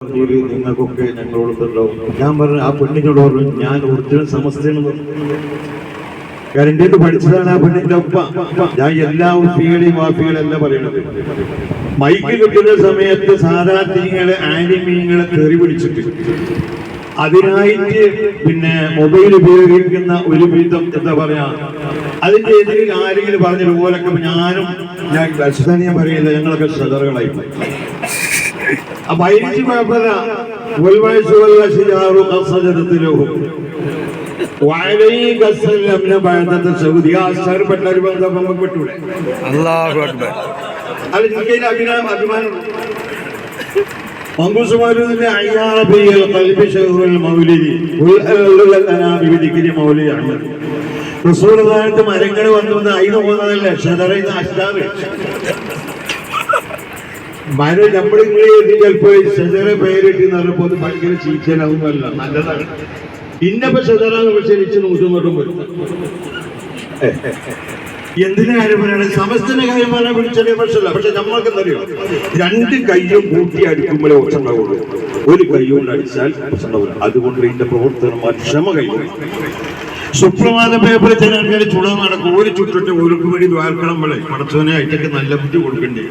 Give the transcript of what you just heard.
ജോലി നിങ്ങൾക്കൊക്കെ ഞങ്ങളോടുണ്ടല്ലോ ഞാൻ പറഞ്ഞു ആ പെണ്ണിനോട് പറഞ്ഞു ഞാൻ ഒറിജിനൽ സമസ്തയാണ്. കാരണം പഠിച്ചതാണ് ആ പെണ്ണിന്റെ ഒപ്പ ഞാൻ എല്ലാ ഉപ്പികളെയും വാപ്പികളല്ല പറയുന്നത് മൈക്ക് കിട്ടുന്ന സമയത്ത് സാധാ സാധാരണങ്ങളെ ആനിമീങ്ങളെ തെറി പിടിച്ചിട്ട്. അതിനായിട്ട് പിന്നെ മൊബൈൽ ഉപയോഗിക്കുന്ന ഒരു വിധം എന്താ പറയാ അതിന്റെ എതിരിൽ ആരെങ്കിലും പറഞ്ഞ പോലൊക്കെ ഞാനും ഞാൻ ഞാൻ പറയില്ല ഞങ്ങളൊക്കെ ശ്രദ്ധകളായി പെട്ടൂടെ? അള്ളാഹു അക്ബർ. അല്ല ഇന്ത്യയിൽ അഭിനയം അഭിമാനമുണ്ട് മരങ്ങൾ വന്നു അയിന് പോകുന്നതല്ല ഷെതറ അഷ്ടാവ് മരം നമ്മൾ ഇങ്ങനെ ചിലപ്പോ ഷജറ പേരിട്ട് അത് ഭയങ്കര ചീച്ചലാവുന്നല്ല നല്ലതാണ്. ഇന്നപ്പോ ഷജറ വിളിച്ച് നൂറ്റുനോട്ടും വരും. എന്തിനാ കാര്യം പറയണത് സമസ്തന്റെ കാര്യം പറയാൻ പക്ഷല്ല പക്ഷെ നമ്മൾക്ക് എന്തറിയോ രണ്ട് കൈയും കൂട്ടി അടിക്കുമ്പോഴേ ഒച്ച ഉണ്ടാവുള്ളൂ ഒരു കൈ അടിച്ചാൽ അതുകൊണ്ട് ഇതിന്റെ പ്രവർത്തനം ക്ഷമ കൈകൊണ്ട് സുപ്രഭാത പേപ്പർ ചില ചുട നടക്കും. ഒരു ചുറ്റിട്ട് ഒരു വേണ്ടി ദ്വാർക്കണം പോലെ പടച്ചോനെ അതിട്ടൊക്കെ നല്ല ബുദ്ധി കൊടുക്കണ്ടേ?